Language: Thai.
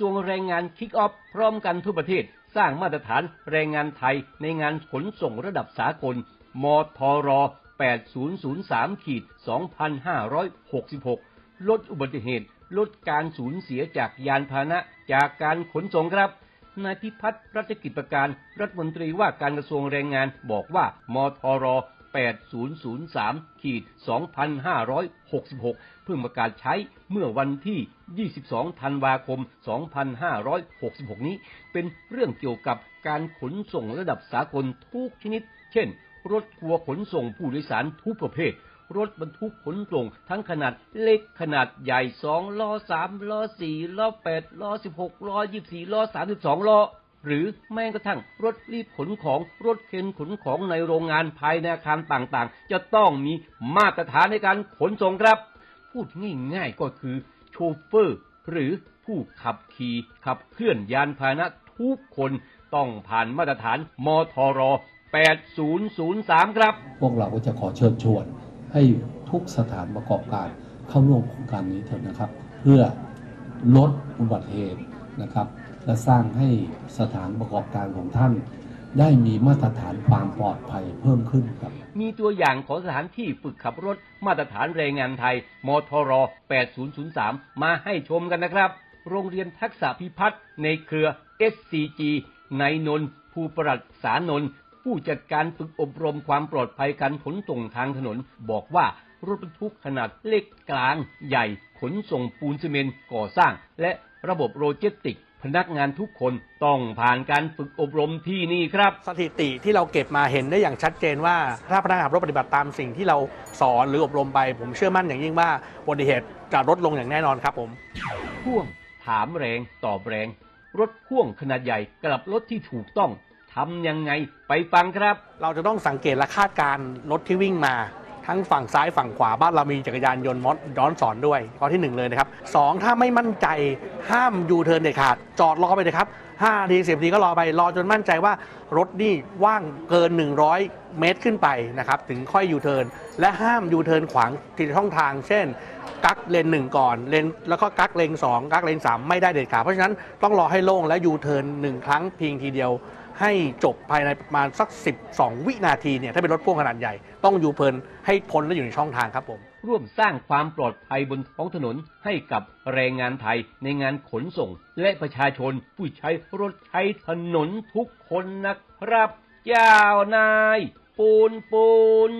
ทรวงแรงงานคิกออฟพร้อมกันทั่วประเทศ สร้างมาตรฐานแรงงานไทยในงานขนส่งระดับสากล มทร 8003ขีด2566 ลดอุบัติเหตุ ลดการสูญเสียจากยานพาหนะจากการขนส่งครับนายพิพัฒน์รัชกิจประการ รัฐมนตรีว่าการกระทรวงแรงงานบอกว่ามทร 8003ขีด2566 เพิ่งประกาศใช้เมื่อวันที่ 22 ธันวาคม 2566 นี้ เป็นเรื่องเกี่ยวกับการขนส่งระดับสากลทุกชนิด เช่น รถทัวร์ขนส่งผู้โดยสารทุกประเภท รถบรรทุกขนส่งทั้งขนาดเล็กขนาดใหญ่ 2 ล้อ 3 ล้อ 4 ล้อ 8 ล้อ 16 ล้อ 24 ล้อ 32 ล้อ หรือแม้กระทั่งรถรีบขนของรถเข็นขนของในโรงงานภายในอาคารต่างๆ จะต้องมีมาตรฐานในการขนส่งครับ พูดง่ายๆก็คือโชเฟอร์ หรือผู้ขับขี่ขับเคลื่อนยานพาหนะทุกคนต้องผ่านมาตรฐานมทร 8003 ครับ พวกเราก็จะขอเชิญชวน ให้ทุกสถานประกอบการเข้าร่วมโครงการนี้เถอะนะครับ เพื่อลดอุบัติเหตุนะครับ และสร้างให้สถานประกอบการของท่าน ได้มีมาตรฐานความปลอดภัยเพิ่มขึ้นครับ มีตัวอย่างของสถานที่ฝึกขับรถมาตรฐานแรงงานไทย มทร 8003 มาให้ชมกันนะครับ โรงเรียนทักษะพิพัฒน์ในเครือ SCG ในนนท์ภูประหลัดสานนผู้จัดการฝึกอบรมความปลอดภัยการขนส่งทางถนน บอกว่ารถบรรทุกขนาดเล็กกลางใหญ่ ขนส่งปูนซีเมนต์ก่อสร้าง และ ระบบโลจิสติกส์พนักงานทุกคนต้องผ่านการฝึกอบรมที่นี่ครับ สถิติที่เราเก็บมาเห็นได้อย่างชัดเจนว่า ถ้าพนักงานขับรถปฏิบัติตามสิ่งที่เราสอนหรืออบรมไป ผมเชื่อมั่นอย่างยิ่งว่าอุบัติเหตุจะลดลงอย่างแน่นอนครับผมพ่วงถามแรงตอบแรง รถพ่วงขนาดใหญ่กับรถที่ถูกต้องทำยังไงไปฟังครับ เราจะต้องสังเกตและคาดการณ์รถที่วิ่งมา ทั้งฝั่งซ้ายฝั่งขวาบ้านเรามีจักรยานยนต์มอสย้อนสอนด้วยข้อที่หนึ่งเลยนะครับสองถ้าไม่มั่นใจห้ามยูเทิร์นเด็ดขาด จอดรอไปเลยครับ5นาทีสิบทีก็รอไปรอจนมั่นใจว่ารถนี่ว่างเกิน 100 เมตรขึ้นไปนะครับถึงค่อยยูเทิร์นและห้ามยูเทิร์นขวางที่ช่องทาง เช่นกักเลนหนึ่งก่อนเลนแล้วก็กักเลนสองกักเลนสามไม่ได้เด็ดขาดเพราะฉะนั้นต้องรอให้โล่งและยูเทิร์นหนึ่งครั้งเพียงทีเดียว ให้จบภายในประมาณสัก 12 วินาทีเนี่ยถ้าเป็นรถพ่วงขนาดใหญ่ ต้องยูเทิร์นให้พ้นและอยู่ในช่องทางครับผม ร่วมสร้างความปลอดภัยบนท้องถนนให้กับแรงงานไทยในงานขนส่ง และประชาชนผู้ใช้รถใช้ถนนทุกคนนะครับ เจ้านาย ปูนปูน